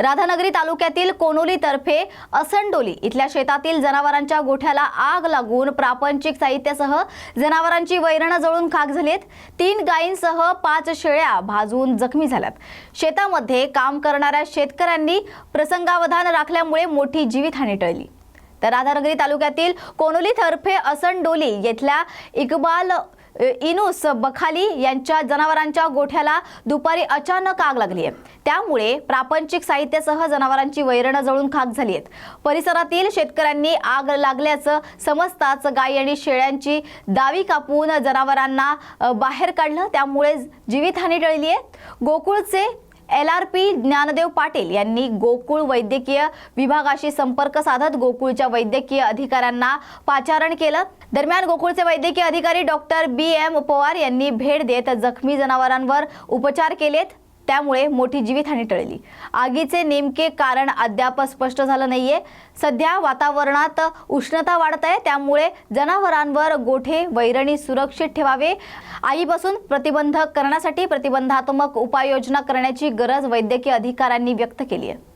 राधानगरी तालुक्यातील कोनोली तर्फे असंडोली इथल्या शेतातील जनावरांच्या गोठ्याला आग लागून प्रापंचिक साहित्यासह जनावरांची वैरणं जळून खाक झालीत. तीन गायींसह पाच शेळ्या भाजून जखमी झाल्यात. शेतामध्ये काम करणाऱ्या शेतकऱ्यांनी प्रसंगावधान राखल्यामुळे मोठी जीवितहानी टळली. तर राधानगरी तालुक्यातील कोनोली तर्फे असंडोली येथल्या इकबाल इनुस बखाली यांच्या जनावरांच्या गोठ्याला दुपारी अचानक आग लागली आहे. त्यामुळे प्रापंचिक साहित्यासह जनावरांची वैरणं जळून खाक झाली आहेत. परिसरातील शेतकऱ्यांनी आग लागल्याचं समजताच गायी आणि शेळ्यांची दावी कापून जनावरांना बाहेर काढलं. त्यामुळे जीवितहानी टळली आहे. गोकुळचे L R P Dnyandev Patil यांनी गोकुळ वैद्यकीय विभागाशी संपर्क साधत गोकुळच्या वैद्यकीय अधिकाऱ्यांना पाचारण केलं. दरम्यान गोकुळचे वैद्यकीय अधिकारी डॉक्टर बी एम पवार यांनी भेट देत जखमी जनावरांवर उपचार केलेत. त्यामुळे मोठी जीवितहानी टळली. आगीचे नेमके कारण अद्याप स्पष्ट झालं नाहीये. सध्या वातावरणात उष्णता वाढत आहे त्यामुळे जनावरांवर गोठे वैरणी सुरक्षित ठेवावे. आईपासून प्रतिबंध करण्यासाठी प्रतिबंधात्मक उपाययोजना करण्याची गरज वैद्यकीय अधिकाऱ्यांनी व्यक्त केली आहे.